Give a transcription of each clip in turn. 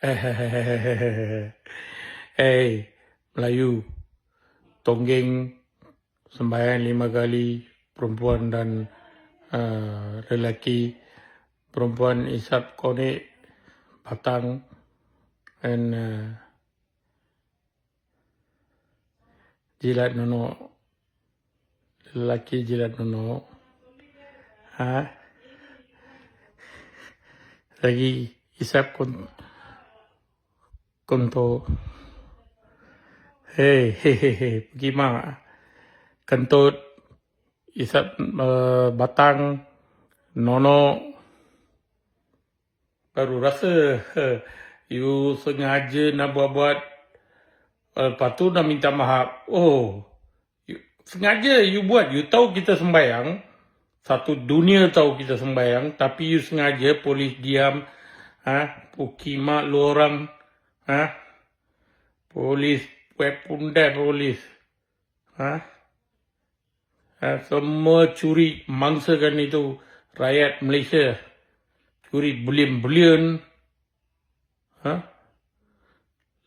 Hey, Melayu, tonggeng sembahyang lima kali, perempuan dan uh, lelaki, perempuan isap konek batang dan uh, jilat nono, lelaki jilat nono. Ha? Lagi isap kon konto. Hei, hei, hei, hei, pergi mak. Kentut, isap uh, batang, nono. Baru rasa uh, you sengaja nak buat-buat. Lepas tu nak minta maaf. Oh, you, sengaja you buat. You tahu kita sembayang. Satu dunia tahu kita sembayang. Tapi you sengaja polis diam. Ha? Pukimak lu orang. Ha? Polis web pundai polis. Ha? ha? Semua curi mangsakan itu rakyat Malaysia. Curi belian-belian. Ha?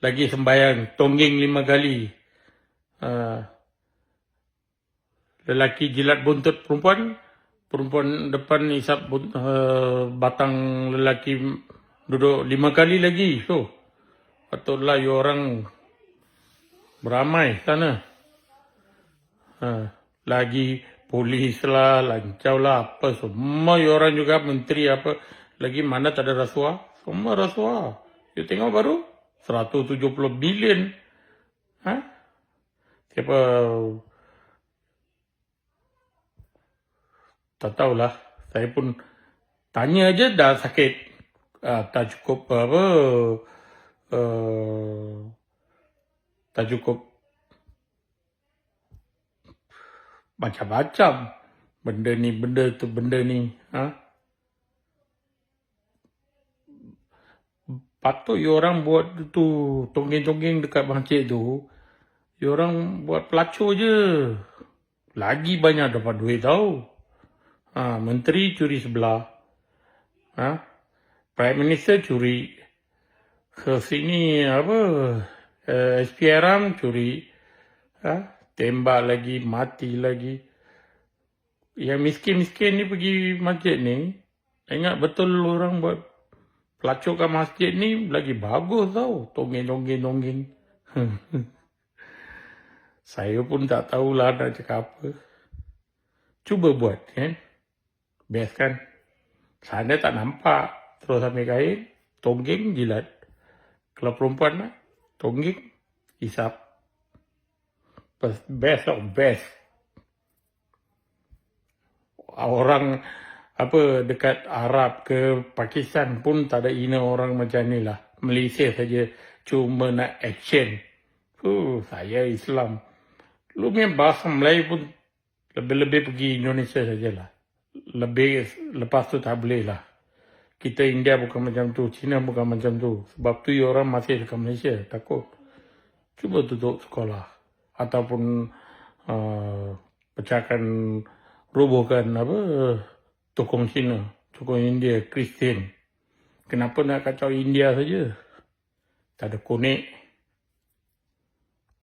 Lagi sembayang tonggeng lima kali. Ha? Lelaki jilat buntut perempuan. Perempuan depan isap uh, batang lelaki duduk lima kali lagi. So, patutlah you orang beramai sana. Ha, lagi polis lah, lancau lah, apa semua you orang juga menteri apa. Lagi mana tak ada rasuah? Semua rasuah. You tengok baru 170 bilion. Ha? Siapa tak tahulah. Saya pun tanya aja dah sakit. Uh, tak cukup apa. Uh, tak cukup macam-macam. Benda ni, benda tu, benda ni. Ha? Patut you orang buat tu tonggeng-tonggeng dekat masjid tu. You orang buat pelacur je. Lagi banyak dapat duit tau. Ha, menteri curi sebelah. Ha? Prime Minister curi. Ke sini apa? Uh, SPRM curi. Ha? Tembak lagi, mati lagi. Yang miskin-miskin ni pergi masjid ni. Ingat betul orang buat pelacur kat masjid ni lagi bagus tau. Tonggeng-tonggeng-tonggeng. Saya pun tak tahulah nak cakap apa. Cuba buat kan. Best kan? Sana tak nampak. Terus ambil kain, tonggeng jilat. Kalau perempuan nak, tonggeng, isap. Best of best. Orang apa dekat Arab ke Pakistan pun tak ada ina orang macam ni lah. Malaysia saja cuma nak action. Uh, saya Islam. Lu main bahasa Melayu pun lebih-lebih pergi Indonesia sajalah lebih lepas tu tak boleh lah. Kita India bukan macam tu, China bukan macam tu. Sebab tu orang masih dekat Malaysia, takut. Cuba tutup sekolah. Ataupun uh, pecahkan, robohkan apa, tokong China, tokong India, Kristian. Kenapa nak kacau India saja? Tak ada konek.